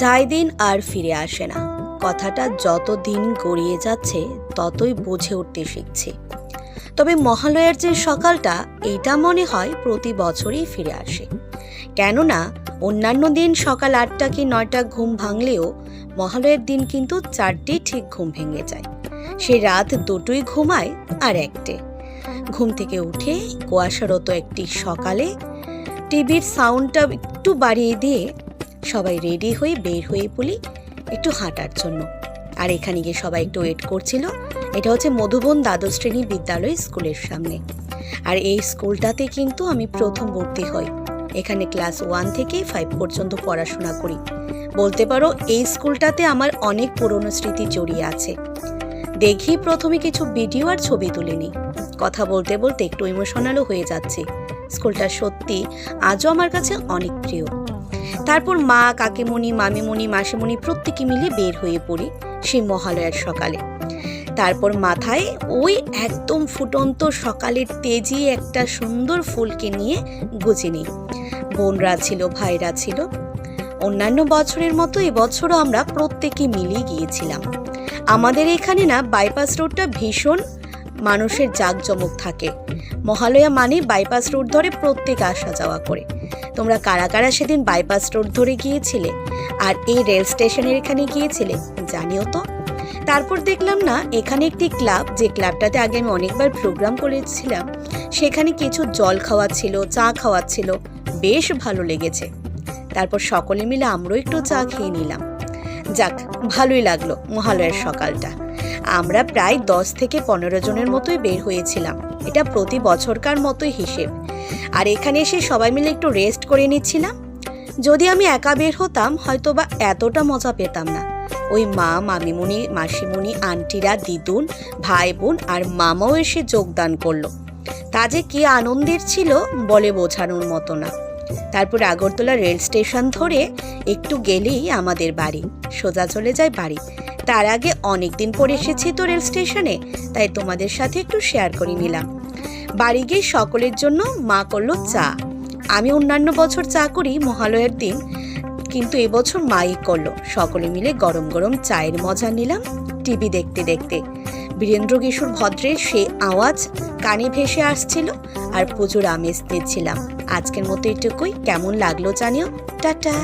যায় দিন আর ফিরে আসে না। কথাটা যত দিন গড়িয়ে যাচ্ছে, ততই বুঝে উঠতে শিখছি। তবে মহালয়ার যে সকালটা, এইটা মনে হয় প্রতি বছরই ফিরে আসে। কেননা, অন্যান্য দিন সকাল আটটা কি নয়টা ঘুম ভাঙলেও, মহালয়ের দিন কিন্তু চারটে ঠিক ঘুম ভেঙে যায়। সে রাত দুটোই ঘুমায় আর একটে। ঘুম থেকে উঠে কুয়াশারত একটি সকালে টিভির সাউন্ডটা একটু বাড়িয়ে দিয়ে সবাই রেডি হয়ে বের হয়ে পড়ি একটু হাঁটার জন্য। আর এখানে গিয়ে সবাই একটু ওয়েট করছিল। এটা হচ্ছে মধুবন দ্বাদশ শ্রেণি বিদ্যালয় স্কুলের সামনে। আর এই স্কুলটাতে কিন্তু আমি প্রথম ভর্তি হই। এখানে ক্লাস ওয়ান থেকে ফাইভ পর্যন্ত পড়াশোনা করি। বলতে পারো, এই স্কুলটাতে আমার অনেক পুরনো স্মৃতি জড়িয়ে আছে। দেখি প্রথমে কিছু ভিডিও আর ছবি তুলে নিই। কথা বলতে বলতে একটু ইমোশনালও হয়ে যাচ্ছে। স্কুলটা সত্যি আজও আমার কাছে অনেক প্রিয়। তারপর মা, কাকিমণি, মামিমণি, মাসিমণি প্রত্যেকে মিলে বের হয়ে পড়ি সেই মহালয়ার সকালে। তারপর মাথায় ওই একদম ফুটন্ত সকালের তেজি একটা সুন্দর ফুলকে নিয়ে গুজে নিই। বোনরা ছিল, ভাইরা ছিল। অন্যান্য বছরের মতো এবছরও আমরা প্রত্যেকে মিলেই গিয়েছিলাম। আমাদের এখানে না বাইপাস রোডটা ভীষণ মানুষের জাঁকজমক থাকে। মহালয়া মানে বাইপাস রোড ধরে প্রত্যেক আসা যাওয়া করে। তোমরা কারা কারা সেদিন বাইপাস রোড ধরে গিয়েছিলে? আর এই রেল স্টেশনের এখানে গিয়েছিলে? জানিও তো। তারপর দেখলাম না, এখানে একটি ক্লাব যে ক্লাবটাতে আগে আমি অনেকবার প্রোগ্রাম করেছিলাম, সেখানে কিছু জল খাওয়াচ্ছিল চা খাওয়াচ্ছিল বেশ ভালো লেগেছে। তারপর সকলে মিলে আমরাও একটু চা খেয়ে নিলাম। যাক, ভালোই লাগল মহালয়ার সকালটা। আমরা প্রায় দশ থেকে পনেরো জনের মতোই বের হয়েছিলাম। এটা প্রতি বছরকার মতোই হিসেব। আর এখানে এসে সবাই মিলে একটু রেস্ট করে নিচ্ছিলাম। যদি আমি একা বের হতাম হয়তো বা এতটা মজা পেতাম না। ওই মা মামিমুনি মাসিমণি, আন্টিরা, দিদুন ভাই বোন আর মামাও এসে যোগদান করল। তা যে কী আনন্দের ছিল বলে বোঝানোর মতো না। তারপর আগরতলা রেল স্টেশন ধরে একটু গেলেই আমাদের বাড়ি। সোজা চলে যায় বাড়ি। তার আগে অনেক দিন পর এসেছি তো রেল স্টেশনে, তাই তোমাদের সাথে একটু শেয়ার করে নিলাম। বাড়ি গিয়ে সকলের জন্য মা করল চা। আমি অন্যান্য বছর চা করি মহালয়ার দিন, কিন্তু এবছর মাই করল। সকলে মিলে গরম গরম চায়ের মজা নিলাম টিভি দেখতে দেখতে। বীরেন্দ্র কিশোর ভদ্রের সে আওয়াজ কানে ভেসে আসছিল আর পুজোর আমেজ নিচ্ছিলাম। আজকের মতো এটুকুই। কেমন লাগল জানিও। টাটা।